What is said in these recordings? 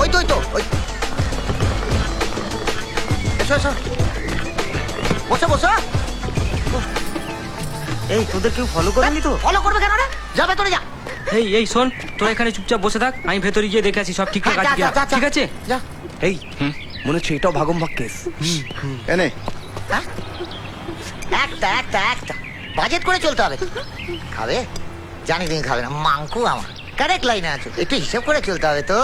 ওই তো ওই তো ওই। এসো এসো। বসো বসো। এই তোদের কেউ ফলো করেনি তো? ফলো করবে কেন রে? যাবে তোরে যা। এই এই শোন তোরা এখানে চুপচাপ বসে থাক আমি ভেতরে গিয়ে দেখে আছি সব ঠিকঠাক আছে যা, কিনা। যা, যা, ঠিক আছে? যা। এই মনে হচ্ছে এটাও ভাগম ভাগ কেস এনে হ্যাঁ? একটা একটা একটা। বাজেট করে চলতে হবে। খাবে? জানি তুমি খাবে না মাংকু আমার। কারেক্ট লাইনে আছে। একটু হিসেব করে চলতে হবে তো।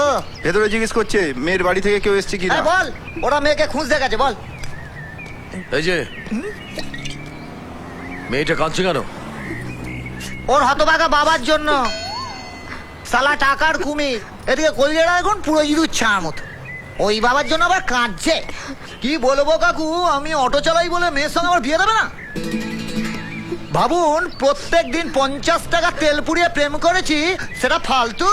ভেতরে জিজ্ঞেস করছে মেয়ের বাড়ি থেকে কেউ এসছে কি না হ্যাঁ বল। ওরা মেয়েকে খুঁজতে গেছে বল। এই যে মেয়েটা কাঁদছে কেন? ওর হতভাগা বাবার জন্য। সালা টাকার কুমির এদিকে কলজেরা এখন পুরো ইঁদুর ছাড়ার মতো। ওই বাবার জন্য আবার কাঁদছে। কি বলব কাকু আমি অটো চালাই বলে মেয়ের সঙ্গে আমার বিয়ে দেবে না? ভাবুন প্রত্যেক দিন পঞ্চাশ টাকা তেল পুড়িয়ে প্রেম করেছি সেটা ফালতু।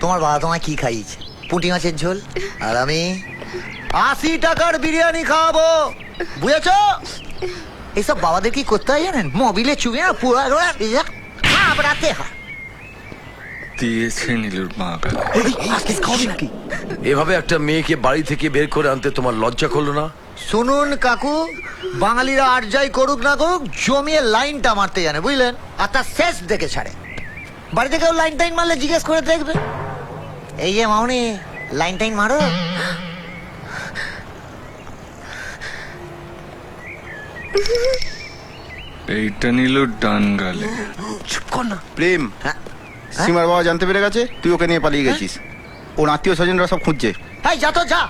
তোমার বাবা তোমায় কি খাইয়েছে? পুঁটি মাছের ঝোল? আর আমি আশি টাকার বিরিয়ানি খাওয়াবো। বুঝেছ? এইসব বাবাদের কি করতে হয় জানেন? মোবিলে চুবে না পুরো আপনাতে হয়। দিয়েছে নীলুর মা এভাবে একটা মেয়েকে বাড়ি থেকে বের করে আনতে তোমার লজ্জা করল না? শুনুন কাকু বাঙালিরা আর যাই করুক না করুক জমিয়ে লাইনটা মারতে জানে বুঝলেন? আর তার শেষ দেখে ছাড়ে। বাড়িতে কেউ লাইন টাইন মারলে জিজ্ঞেস করে দেখবে। এই যে মামনি লাইন টাইন মারো। এইটা নীলুর ডান গালে। চুপ কর না। প্রেম হ্যাঁ? সীমার বাবা জানতে পেরে গেছে? তুই ওকে নিয়ে পালিয়ে গেছিস। ওর আত্মীয় স্বজনরা সব খুঁজছে। এই যা তো যা।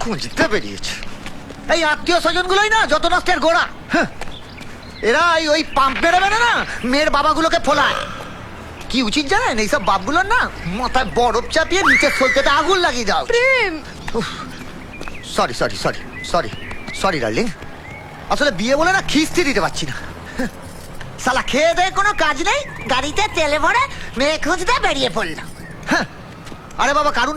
খুঁজতে বেরিয়েছে এই আত্মীয় স্বজন গুলোই না যত নষ্টের গোড়া। হ্যাঁ। এরা এই ওই পাম্প বেরোবে না না মেয়ের বাবাগুলোকে ফোলায়। কি উচিত জানেন? এইসব বাপগুলোর না মাথায় বরফ চাপিয়ে নিচে সলতেতে আগুন লাগিয়ে দাও প্রেম! Sorry sorry sorry sorry sorry darling আসলে বিয়ে বলে না খিস্তি দিতে পারছি না। সালা খেয়ে দেয়ে কোনো কাজ নেই? গাড়িতে তেলে ভরে মেয়ে খুঁজতে বেরিয়ে পড়লাম হ্যাঁ। আরে বাবা কারুর